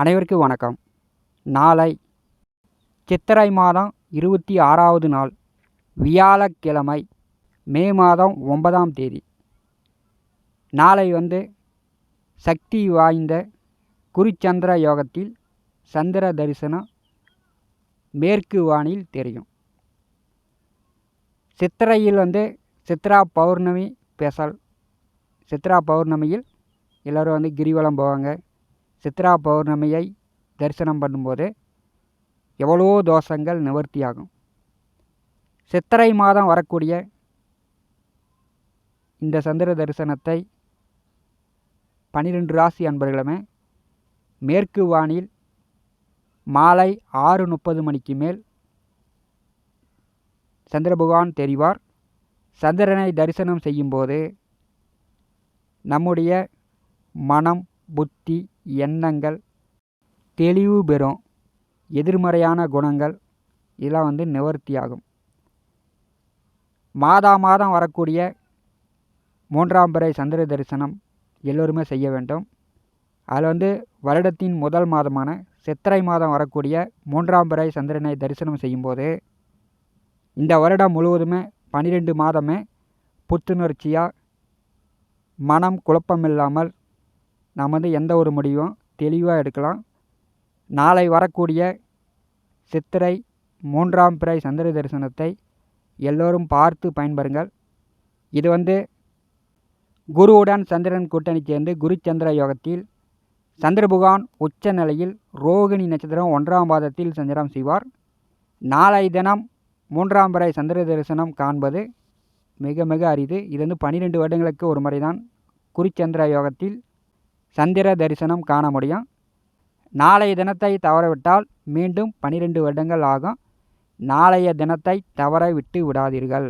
அனைவருக்கும் வணக்கம். நாளை சித்திரை மாதம் இருபத்தி ஆறாவது நாள் வியாழக்கிழமை மே மாதம் ஒன்பதாம் தேதி. நாளை வந்து சக்தி வாய்ந்த குருச்சந்திர யோகத்தில் சந்திர தரிசனம் மேற்கு வானில் தெரியும். சித்திரையில் வந்து சித்ரா பௌர்ணமி ஸ்பெஷல். சித்ரா பௌர்ணமியில் எல்லோரும் வந்து கிரிவலம் போவாங்க. சித்ரா பௌர்ணமியை தரிசனம் பண்ணும்போது எவ்வளோ தோஷங்கள் நிவர்த்தியாகும்? சித்திரை மாதம் வரக்கூடிய இந்த சந்திர தரிசனத்தை பன்னிரெண்டு ராசி அன்பர்களுமே மேற்கு வானில் மாலை ஆறு முப்பது மணிக்கு மேல் சந்திர பகவான் தெரிவார். சந்திரனை தரிசனம் செய்யும்போது நம்முடைய மனம் புத்தி எண்ணங்கள் தெளிவு பெறும் எதிர்மறையான குணங்கள் இதெல்லாம் வந்து நிவர்த்தியாகும். மாதா மாதம் வரக்கூடிய மூன்றாம் பிறை சந்திர தரிசனம் எல்லோருமே செய்ய வேண்டும். அதில் வந்து வருடத்தின் முதல் மாதமான சித்திரை மாதம் வரக்கூடிய மூன்றாம் பிறை சந்திரனை தரிசனம் செய்யும்போது இந்த வருடம் முழுவதுமே பன்னிரெண்டு மாதமே புத்துணர்ச்சியாக மனம் குழப்பமில்லாமல் நாம் வந்து எந்த ஒரு முடிவும் தெளிவாக எடுக்கலாம். நாளை வரக்கூடிய சித்திரை மூன்றாம் பிறை சந்திர தரிசனத்தை எல்லோரும் பார்த்து பயன்பெறுங்கள். இது வந்து குருவுடன் சந்திரன் கூட்டணி சேர்ந்து குரு சந்திர யோகத்தில் சந்திரபுகான் உச்ச நிலையில் ரோகிணி நட்சத்திரம் ஒன்றாம் பாதத்தில் சஞ்சாரம் செய்வார். நாளை தினம் மூன்றாம் பிறை சந்திர தரிசனம் காண்பது மிக மிக அரிது. இது வந்து பன்னிரெண்டு வருடங்களுக்கு ஒரு முறை தான் யோகத்தில் சந்திர தரிசனம் காண முடியும். நாளைய தினத்தை தவறவிட்டால் மீண்டும் பன்னிரெண்டு வருடங்கள் ஆகும். நாளைய தினத்தை தவற விட்டு விடாதீர்கள்.